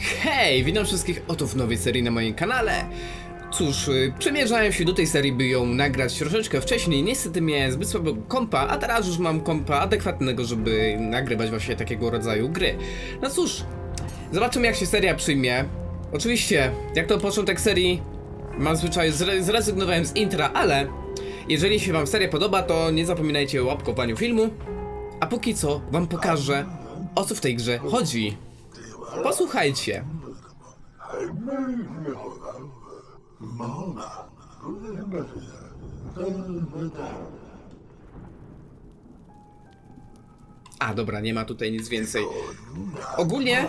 Hej, witam wszystkich oto w nowej serii na moim kanale. Cóż, y, przymierzałem się do tej serii, by ją nagrać troszeczkę wcześniej. Niestety miałem zbyt słabego kompa, a teraz już mam kompa adekwatnego, żeby nagrywać właśnie takiego rodzaju gry. No cóż, zobaczymy jak się seria przyjmie. Oczywiście, jak to początek serii, mam zwyczaj, zre zrezygnowałem z intra, ale jeżeli się wam seria podoba, to nie zapominajcie o łapkowaniu filmu. A póki co, wam pokażę, o co w tej grze chodzi. Posłuchajcie. A, dobra, nie ma tutaj nic więcej. Ogólnie...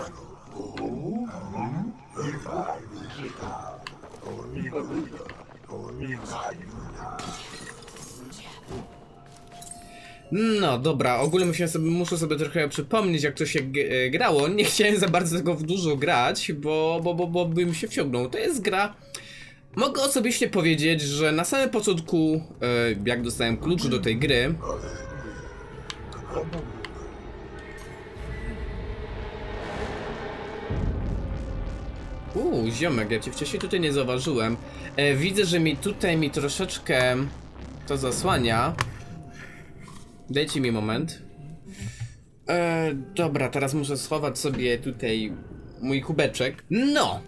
No dobra, ogólnie muszę sobie, muszę sobie trochę przypomnieć jak to się e, grało. Nie chciałem za bardzo tego w dużo grać, bo, bo, bo, bo bym się wciągnął. To jest gra... Mogę osobiście powiedzieć, że na samym początku, e, jak dostałem klucz do tej gry, Uuu, ziomek, ja cię wcześniej tutaj nie zauważyłem. E, widzę, że mi tutaj mi troszeczkę to zasłania. Dajcie mi moment. E, dobra, teraz muszę schować sobie tutaj mój kubeczek. No!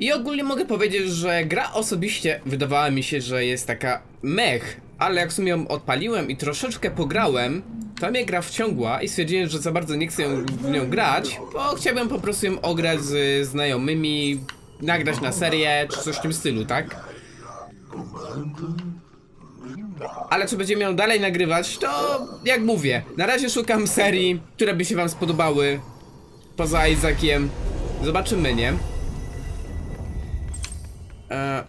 I ogólnie mogę powiedzieć, że gra osobiście wydawała mi się, że jest taka mech, ale jak w sumie ją odpaliłem i troszeczkę pograłem, to mnie gra wciągła i stwierdziłem, że za bardzo nie chcę w nią grać, bo chciałbym po prostu ją ograć z znajomymi, nagrać na serię, czy coś w tym stylu, tak? Ale czy będziemy ją dalej nagrywać, to jak mówię, na razie szukam serii, które by się wam spodobały, poza Isaaciem. Zobaczymy, nie? E...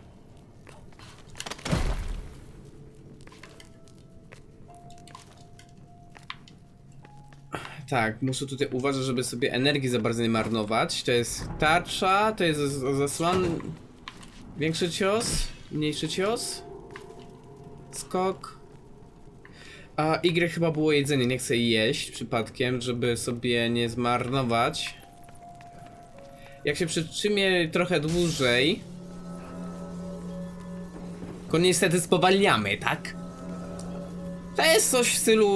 Tak, muszę tutaj uważać, żeby sobie energii za bardzo nie marnować. To jest tarcza, to jest z- zasłon... Większy cios, mniejszy cios. Skok. A Y chyba było jedzenie, nie chcę jeść przypadkiem, żeby sobie nie zmarnować. Jak się przytrzymie trochę dłużej, tylko niestety spowalniamy, tak? To jest coś w stylu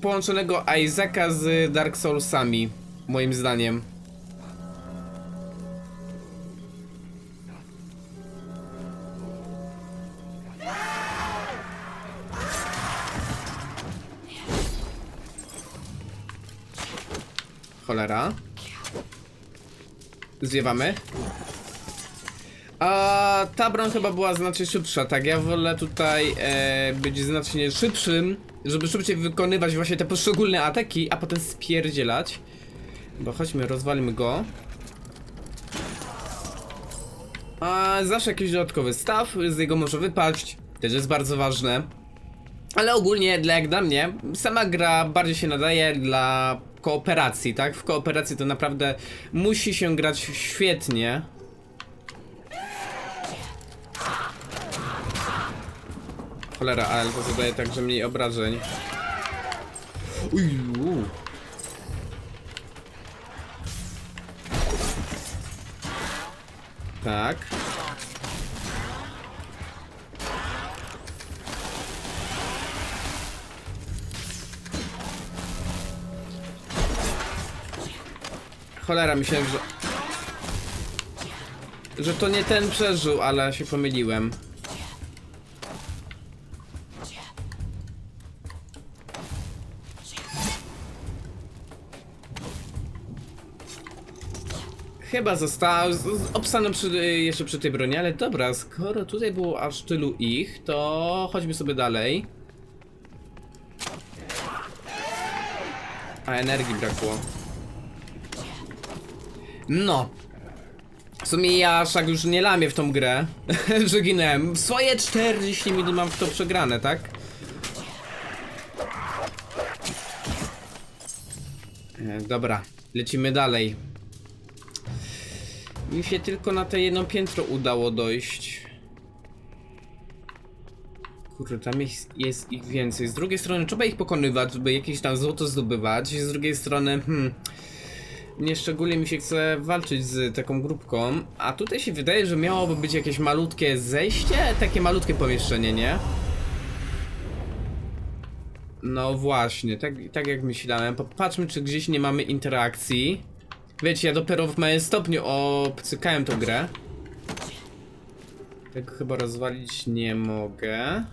połączonego Isaaca z Dark Soulsami, moim zdaniem. Cholera. Zwiewamy. A ta broń chyba była znacznie szybsza, tak? Ja wolę tutaj e, być znacznie szybszym, żeby szybciej wykonywać właśnie te poszczególne ataki, a potem spierdzielać. Bo chodźmy, rozwalimy go. A zawsze jakiś dodatkowy staw, z niego może wypaść, też jest bardzo ważne. Ale ogólnie, dla jak dla mnie, sama gra bardziej się nadaje dla kooperacji, tak? W kooperacji to naprawdę musi się grać świetnie. Cholera, ale to zadaje także mniej obrażeń. Uju. Tak. Cholera, myślałem, że... Że to nie ten przeżył, ale się pomyliłem. Chyba został obstano przy, jeszcze przy tej broni, ale dobra, skoro tutaj było aż tylu ich, to chodźmy sobie dalej. A energii brakło. No. W sumie ja tak już nie lamię w tą grę, że ginąłem. Swoje 40 minut mam w to przegrane, tak? E, Dobra, lecimy dalej. Mi się tylko na te jedno piętro udało dojść. Kurde, tam jest, jest ich więcej. Z drugiej strony trzeba ich pokonywać, żeby jakieś tam złoto zdobywać. Z drugiej strony, hmm. Nie szczególnie mi się chce walczyć z taką grupką, a tutaj się wydaje, że miałoby być jakieś malutkie zejście, takie malutkie pomieszczenie, nie? No właśnie, tak, tak jak myślałem. Popatrzmy, czy gdzieś nie mamy interakcji. Wiecie, ja dopiero w małym stopniu obcykałem tą grę. Tego chyba rozwalić nie mogę.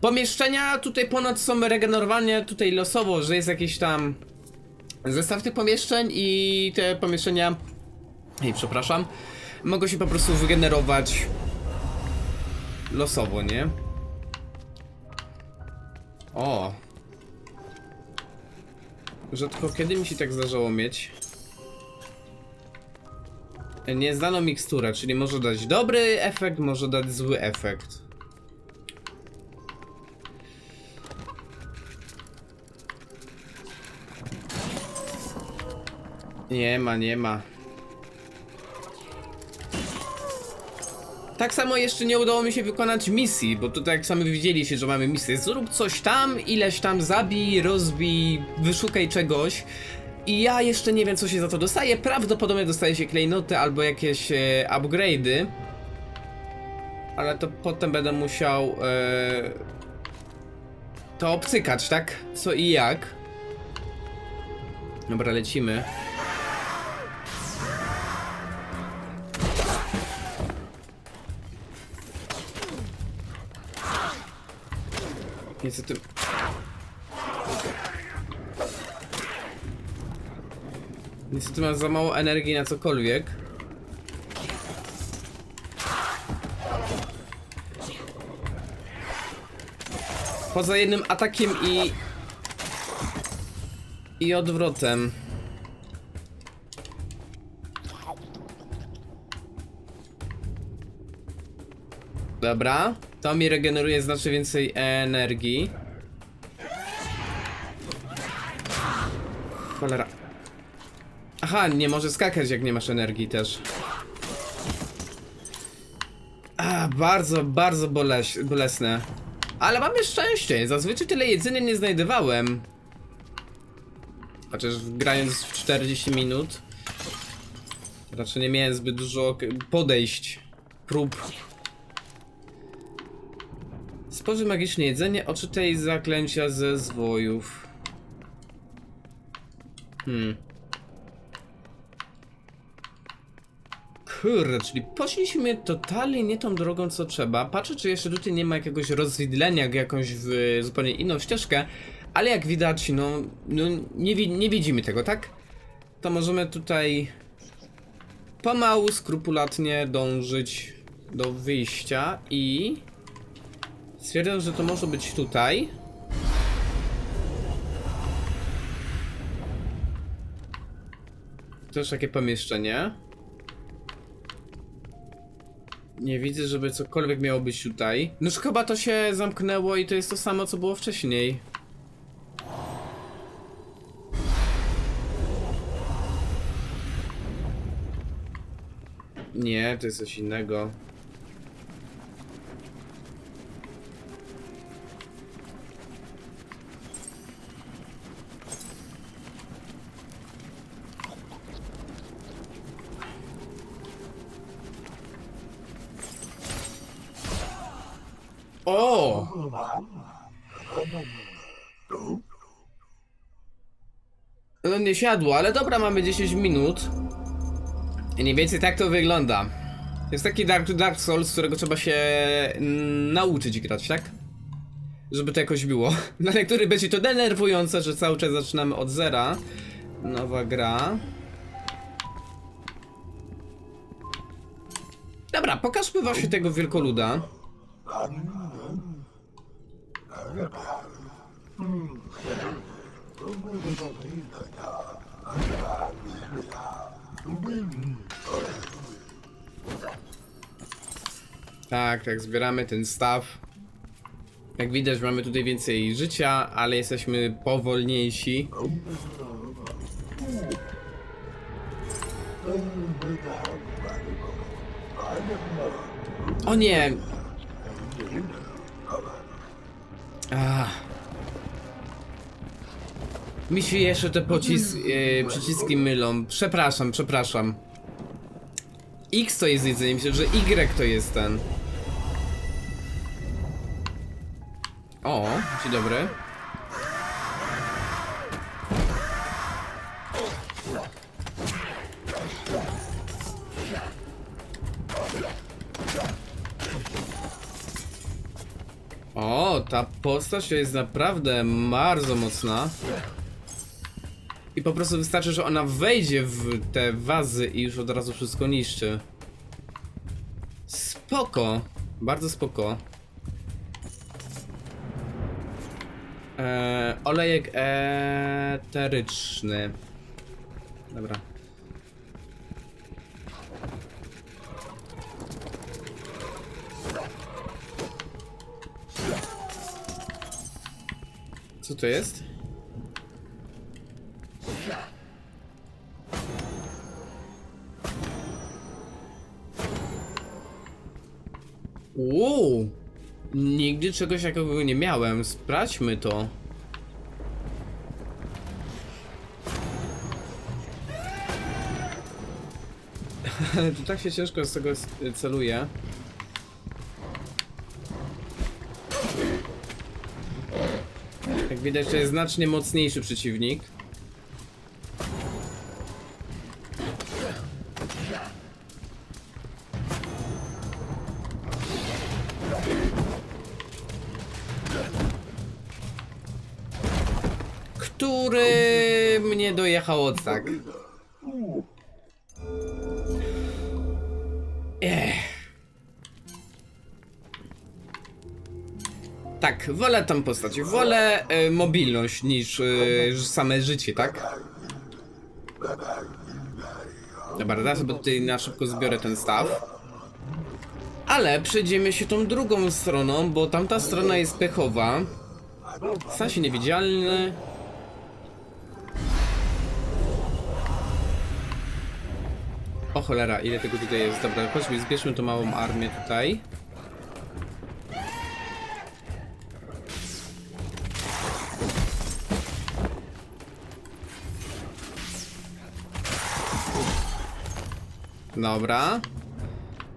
Pomieszczenia tutaj ponad są regenerowane tutaj losowo, że jest jakiś tam zestaw tych pomieszczeń i te pomieszczenia, i przepraszam, mogą się po prostu wygenerować losowo, nie? O! Rzadko kiedy mi się tak zdarzało mieć. Nieznaną miksturę, czyli może dać dobry efekt, może dać zły efekt. Nie ma, nie ma. Tak samo jeszcze nie udało mi się wykonać misji, bo tutaj jak sami widzieliście, że mamy misję. Zrób coś tam, ileś tam zabij, rozbij, wyszukaj czegoś. I ja jeszcze nie wiem co się za to dostaje. Prawdopodobnie dostaje się klejnoty albo jakieś e, upgrade'y. Ale to potem będę musiał e, to obcykać, tak? Co i jak. Dobra, lecimy. Niestety... Niestety mam za mało energii na cokolwiek. Poza jednym atakiem i... I odwrotem. Dobra, to mi regeneruje znacznie więcej energii. Cholera. Aha, nie może skakać jak nie masz energii też. A, bardzo, bardzo boleś, bolesne. Ale mamy szczęście, zazwyczaj tyle jedzenia nie znajdowałem. Chociaż grając w 40 minut Raczej nie miałem zbyt dużo podejść Prób Spoży magiczne jedzenie, oczytaj zaklęcia ze zwojów. Hmm. Kurde, czyli poszliśmy totalnie nie tą drogą co trzeba. Patrzę, czy jeszcze tutaj nie ma jakiegoś rozwidlenia, jakąś w zupełnie inną ścieżkę, ale jak widać, no, no nie, wi nie widzimy tego, tak? To możemy tutaj pomału, skrupulatnie dążyć do wyjścia i Stwierdzam, że to może być tutaj. Też takie pomieszczenie. Nie widzę, żeby cokolwiek miało być tutaj. Noż chyba to się zamknęło i to jest to samo, co było wcześniej. Nie, to jest coś innego. O! No nie siadło, ale dobra, mamy 10 minut. I mniej więcej tak to wygląda. Jest taki Dark, Dark Souls, którego trzeba się mm, nauczyć grać, tak? Żeby to jakoś było. Dla niektórych będzie to denerwujące, że cały czas zaczynamy od zera. Nowa gra. Dobra, pokażmy właśnie tego wielkoluda. Tak, tak, zbieramy ten staw. Jak widać, mamy tutaj więcej życia, ale jesteśmy powolniejsi. O nie! Ah. Mi się jeszcze te pocis e, przyciski mylą. Przepraszam, przepraszam. X to jest jedzenie, myślę, że Y to jest ten. O, dzień dobry. Ta postać jest naprawdę bardzo mocna. I po prostu wystarczy, że ona wejdzie w te wazy i już od razu wszystko niszczy. Spoko. Bardzo spoko. Eee, olejek eteryczny. Dobra. Co to jest? Uuu, nigdy czegoś takiego nie miałem. Sprawdźmy to. tu tak się ciężko z tego celuje. Widać, to jest znacznie mocniejszy przeciwnik. Który mnie dojechał od tak. Wolę tą postać. Wolę e, mobilność niż e, same życie, tak? Dobra, teraz sobie tutaj na szybko zbiorę ten staw. Ale przejdziemy się tą drugą stroną, bo tamta strona jest pechowa. Stan się niewidzialny. O cholera, ile tego tutaj jest? Dobra, chodźmy, zbierzmy tą małą armię tutaj. Dobra.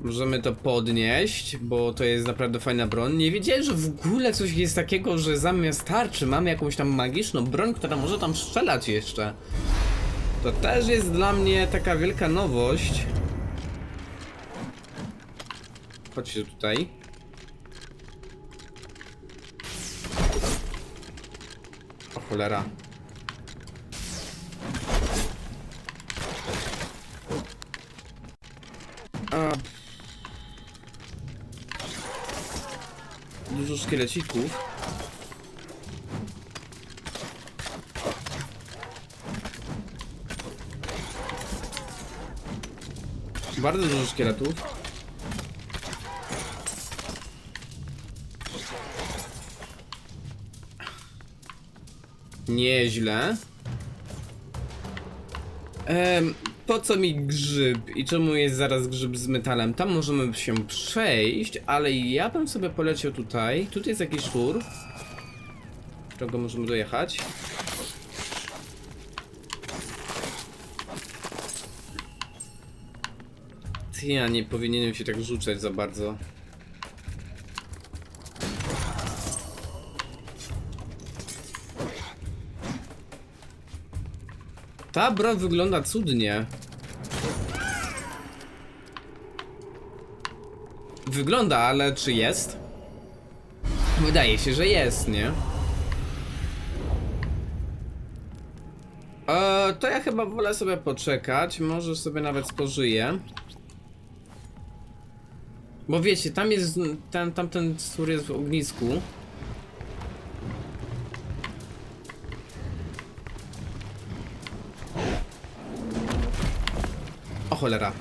Możemy to podnieść, bo to jest naprawdę fajna broń. Nie wiedziałem, że w ogóle coś jest takiego, że zamiast tarczy mamy jakąś tam magiczną broń, która może tam strzelać jeszcze. To też jest dla mnie taka wielka nowość. Chodźcie tutaj. O cholera. A... Dużo szkielecików. Bardzo dużo szkieletów. Nieźle. Em, po co mi grzyb i czemu jest zaraz grzyb z metalem? Tam możemy się przejść, ale ja bym sobie poleciał tutaj. Tutaj jest jakiś szur, którego możemy dojechać. Ja nie powinienem się tak rzucać za bardzo. Ta broń wygląda cudnie. Wygląda, ale czy jest? Wydaje się, że jest, nie? E, to ja chyba wolę sobie poczekać. Może sobie nawet spożyję. Bo wiecie, tam jest ten, tamten stwór jest w ognisku. Cholera.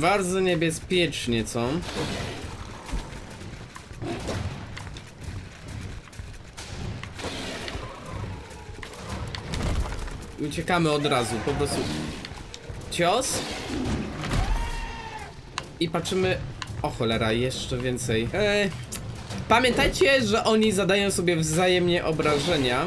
Bardzo niebezpiecznie, co? uciekamy od razu, po prostu cios i patrzymy, o cholera, jeszcze więcej. E, pamiętajcie, że oni zadają sobie wzajemnie obrażenia.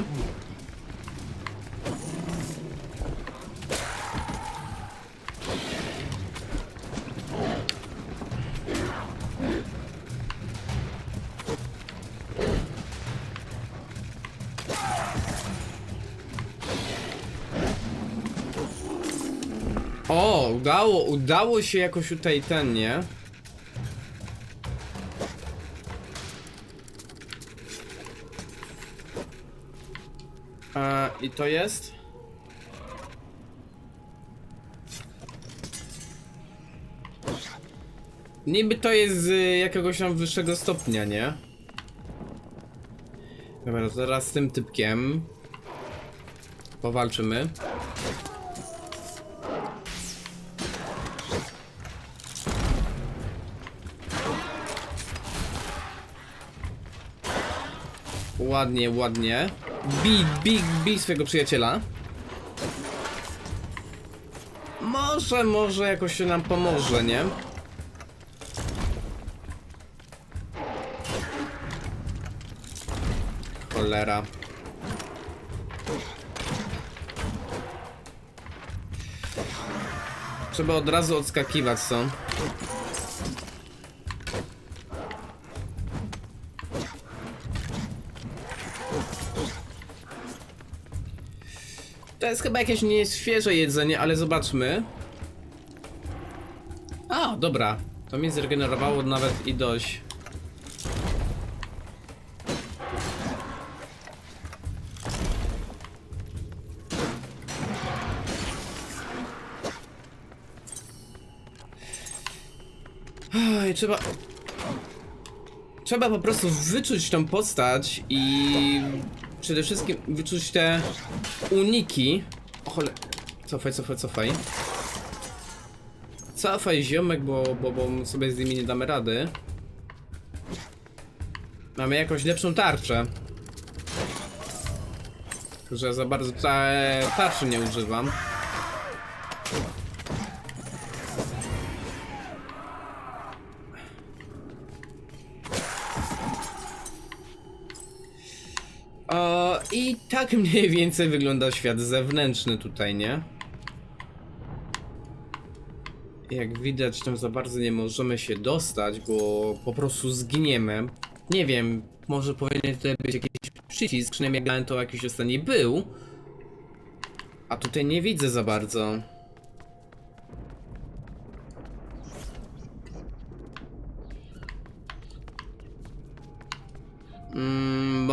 Udało, udało się jakoś tutaj ten, nie? A, I to jest? Niby to jest z jakiegoś tam wyższego stopnia, nie? Dobra, zaraz z tym typkiem powalczymy. Ładnie, ładnie. Bij, bij, bij swojego przyjaciela. Może, może jakoś się nam pomoże, nie? Cholera. Trzeba od razu odskakiwać, co? Jest chyba jakieś nieświeże jedzenie, ale zobaczmy. A, dobra. To mi zregenerowało nawet i dość. Oj, trzeba... Trzeba po prostu wyczuć tą postać i przede wszystkim wyczuć te uniki. O chole... Cofaj, cofaj, cofaj. Cofaj ziomek, bo, bo, bo sobie z nimi nie damy rady. Mamy jakąś lepszą tarczę. Że za bardzo ta, tarczy nie używam. Tak mniej więcej wygląda świat zewnętrzny tutaj, nie? Jak widać, tam za bardzo nie możemy się dostać, bo po prostu zginiemy. Nie wiem, może powinien tutaj być jakiś przycisk, przynajmniej jak to jakiś ostatni był. A tutaj nie widzę za bardzo. Mm,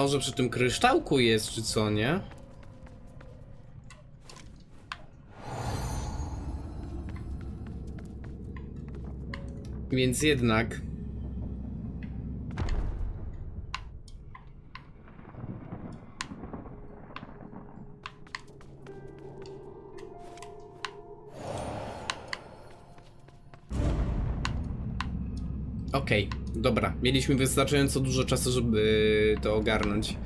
może przy tym kryształku jest, czy co, nie? Więc jednak. Okej, dobra. Mieliśmy wystarczająco dużo czasu, żeby to ogarnąć.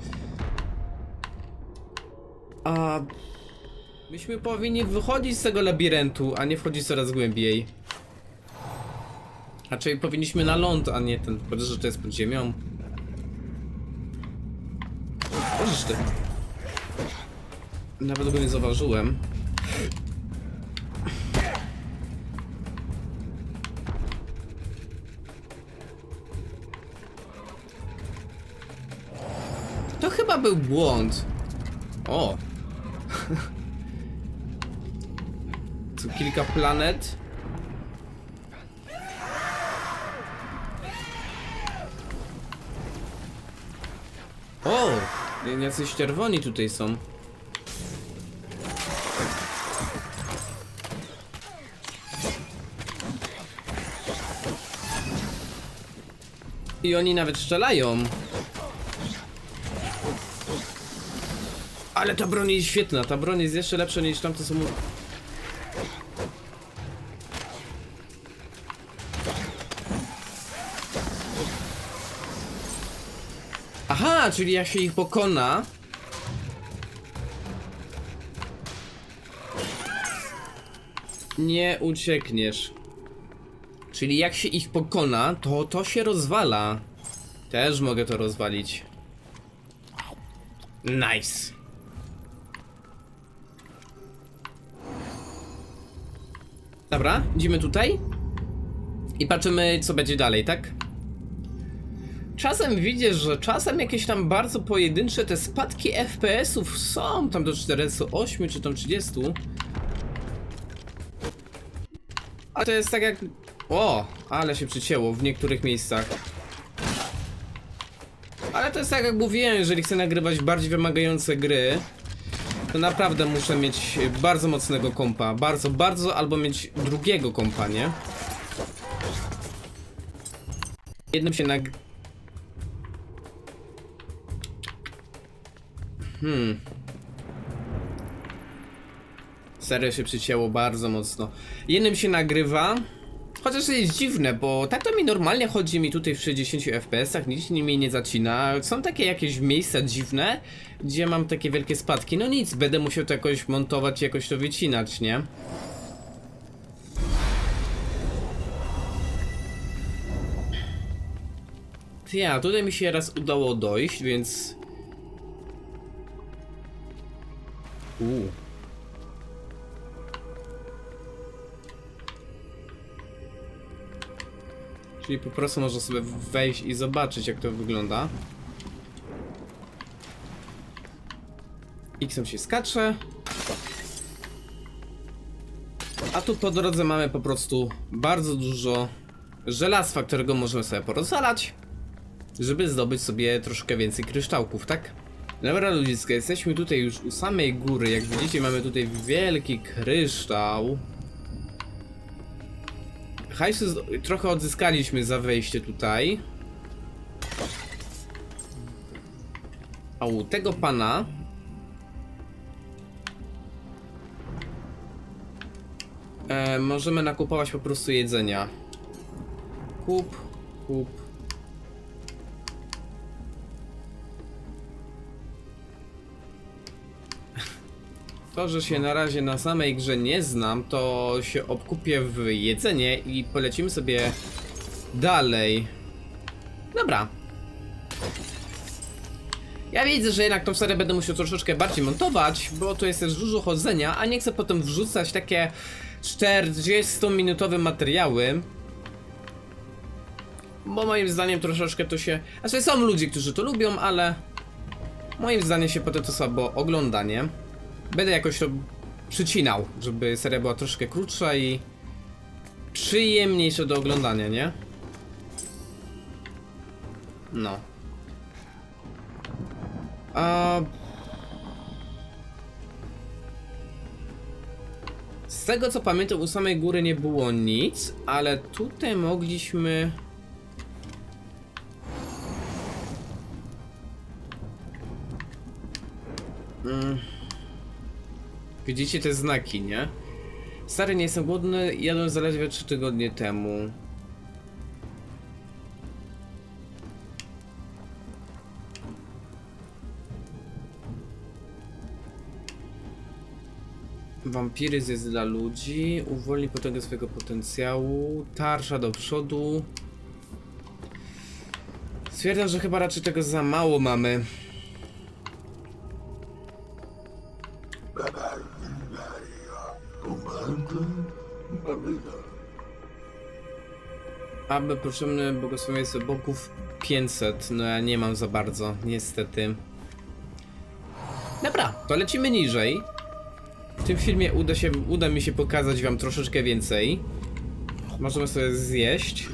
A myśmy powinni wychodzić z tego labiryntu, a nie wchodzić coraz głębiej. Raczej powinniśmy na ląd, a nie ten. Dobrze, że to jest pod ziemią. Możesz ty. Nawet go nie zauważyłem. Był błąd. O. Tu kilka planet. O! Jacyś czerwoni tutaj są. I oni nawet strzelają. Ale ta broń jest świetna, ta broń jest jeszcze lepsza niż tamte są. Aha, czyli jak się ich pokona, Nie uciekniesz. Czyli jak się ich pokona, to to się rozwala. Też mogę to rozwalić. Nice. Dobra, idziemy tutaj. I patrzymy, co będzie dalej, tak? Czasem widzisz, że czasem jakieś tam bardzo pojedyncze te spadki FPS-ów są tam do 48 czy tam 30. A to jest tak jak... O, ale się przycięło w niektórych miejscach. Ale to jest tak jak mówiłem, jeżeli chcę nagrywać bardziej wymagające gry, to naprawdę muszę mieć bardzo mocnego kompa. Bardzo, bardzo, albo mieć drugiego kompa, nie? Jednym się nag... Hmm. Serio się przycięło bardzo mocno. Jednym się nagrywa. Chociaż to jest dziwne, bo tak to mi normalnie chodzi mi tutaj w 60 FPS-ach, nic mi nie zacina. Są takie jakieś miejsca dziwne, gdzie mam takie wielkie spadki. No nic, będę musiał to jakoś montować jakoś to wycinać, nie? Ja, tutaj mi się raz udało dojść, więc... Uuu. Czyli po prostu można sobie wejść i zobaczyć jak to wygląda. X się skacze. A tu po drodze mamy po prostu bardzo dużo żelastwa, którego możemy sobie porozwalać, żeby zdobyć sobie troszkę więcej kryształków, tak? Dobra ludziska, jesteśmy tutaj już u samej góry, jak widzicie mamy tutaj wielki kryształ. Hajsu trochę odzyskaliśmy za wejście tutaj. A u tego pana e, możemy nakupować po prostu jedzenia. Kup, kup. To, że się na razie na samej grze nie znam, to się obkupię w jedzenie i polecimy sobie dalej. Dobra. Ja widzę, że jednak tą serię będę musiał troszeczkę bardziej montować, bo tu jest też dużo chodzenia, a nie chcę potem wrzucać takie 40-minutowe materiały. Bo moim zdaniem troszeczkę to się... Znaczy są ludzie, którzy to lubią, ale... Moim zdaniem się potem to słabo ogląda, nie? Będę jakoś to przycinał, żeby seria była troszkę krótsza i przyjemniejsza do oglądania, nie? No. A... Z tego co pamiętam, u samej góry nie było nic, ale tutaj mogliśmy... Mm. Widzicie te znaki, nie? Stary, nie jestem głodny, jadłem zaledwie 3 tygodnie temu. Wampiryzm jest dla ludzi, uwolni potęgę swojego potencjału, tarcza do przodu. Stwierdzam, że chyba raczej tego za mało mamy. Aby potrzebne błogosławieństwo bogów 500. No ja nie mam za bardzo, niestety. Dobra, to lecimy niżej. W tym filmie uda, się, uda mi się pokazać wam troszeczkę więcej. Możemy sobie zjeść.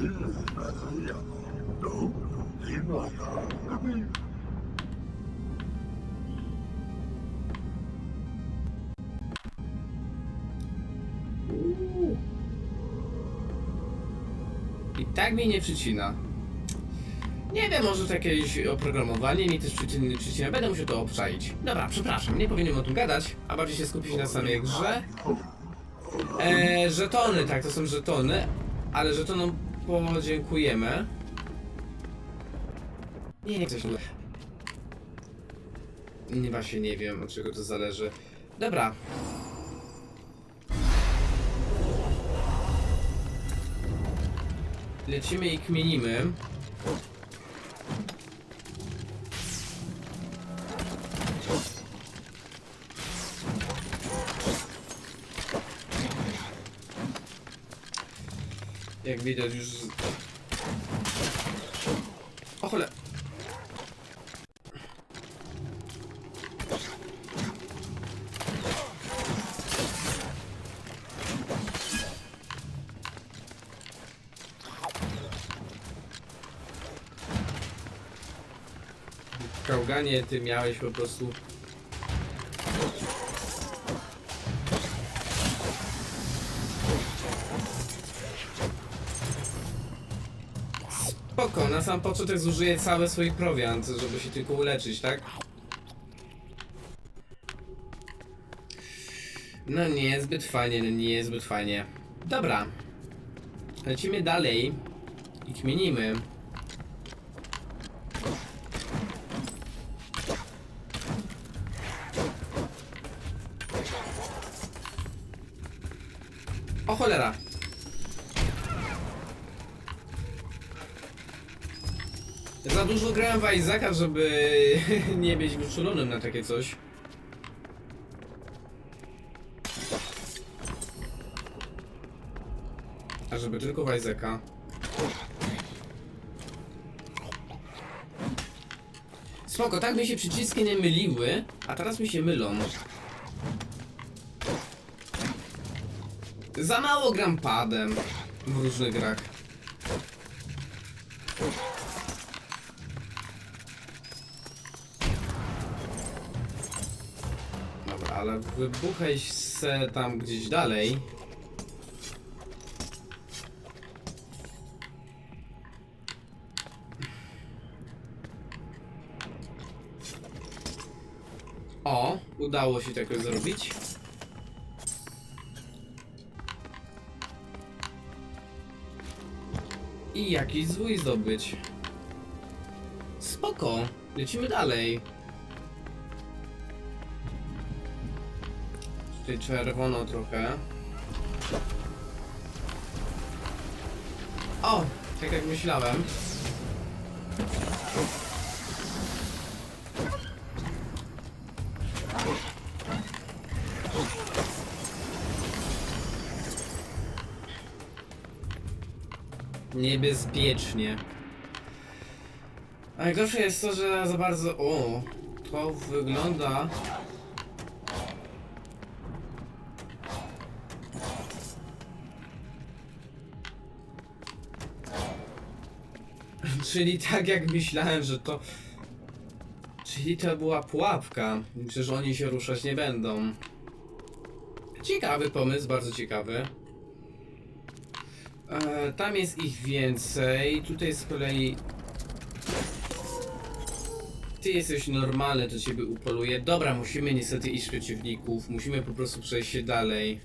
Uuu. I tak mnie nie przycina. Nie wiem, może to jakieś oprogramowanie mi też przycina, przycina. Będę musiał to obczaić. Dobra, przepraszam, nie powinienem o tym gadać, a bardziej się skupić na samej grze. Eee, żetony, tak, to są żetony, ale żetonom podziękujemy. Nie, nie chcę się... Nie, właśnie nie wiem, od czego to zależy. Dobra. Lecimy i kmienimy. Jak widać już... Kałganie, ty miałeś po prostu... Spoko, na sam początek zużyję cały swój prowiant, żeby się tylko uleczyć, tak? No nie, zbyt fajnie, no nie, zbyt fajnie. Dobra. Lecimy dalej i kmienimy. O cholera! Za dużo grałem w Isaaca, żeby nie być wyczulonym na takie coś. A żeby tylko w Isaaca. Spoko, tak mi się przyciski nie myliły, a teraz mi się mylą. Za mało gram padem w różnych grach. Dobra, ale wybuchaj se tam gdzieś dalej. O, udało się to jakoś zrobić. I jakiś zwój zdobyć. Spoko, lecimy dalej. Tutaj czerwono trochę. O, tak jak myślałem. Niebezpiecznie. Najgorsze jest to, że za bardzo... O, to wygląda... Czyli tak jak myślałem, że to... Czyli to była pułapka. Przecież oni się ruszać nie będą. Ciekawy pomysł, bardzo ciekawy. E, tam jest ich więcej. Tutaj z kolei. Ty jesteś normalny, to ciebie upoluje. Dobra, musimy niestety iść przeciwników. Musimy po prostu przejść się dalej.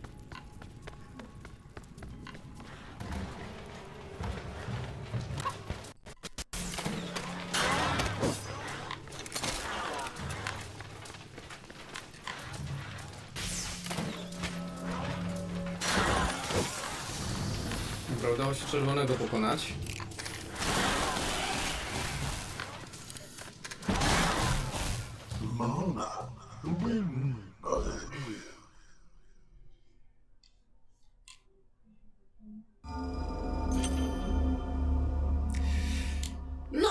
No,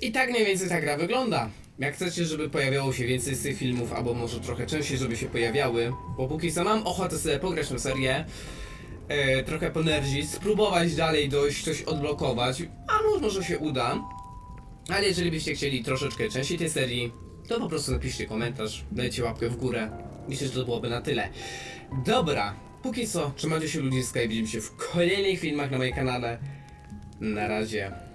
i tak mniej więcej ta gra wygląda. Jak chcecie, żeby pojawiało się więcej z tych filmów, albo może trochę częściej, żeby się pojawiały, bo póki co mam ochotę sobie pograć tę serię, e, trochę ponerdzić, spróbować dalej dojść, coś odblokować, a no, może się uda. Ale jeżeli byście chcieli troszeczkę częściej tej serii, to po prostu napiszcie komentarz, dajcie łapkę w górę. Myślę, że to byłoby na tyle. Dobra, póki co, trzymajcie się ludziska i widzimy się w kolejnych filmach na moim kanale. Na razie.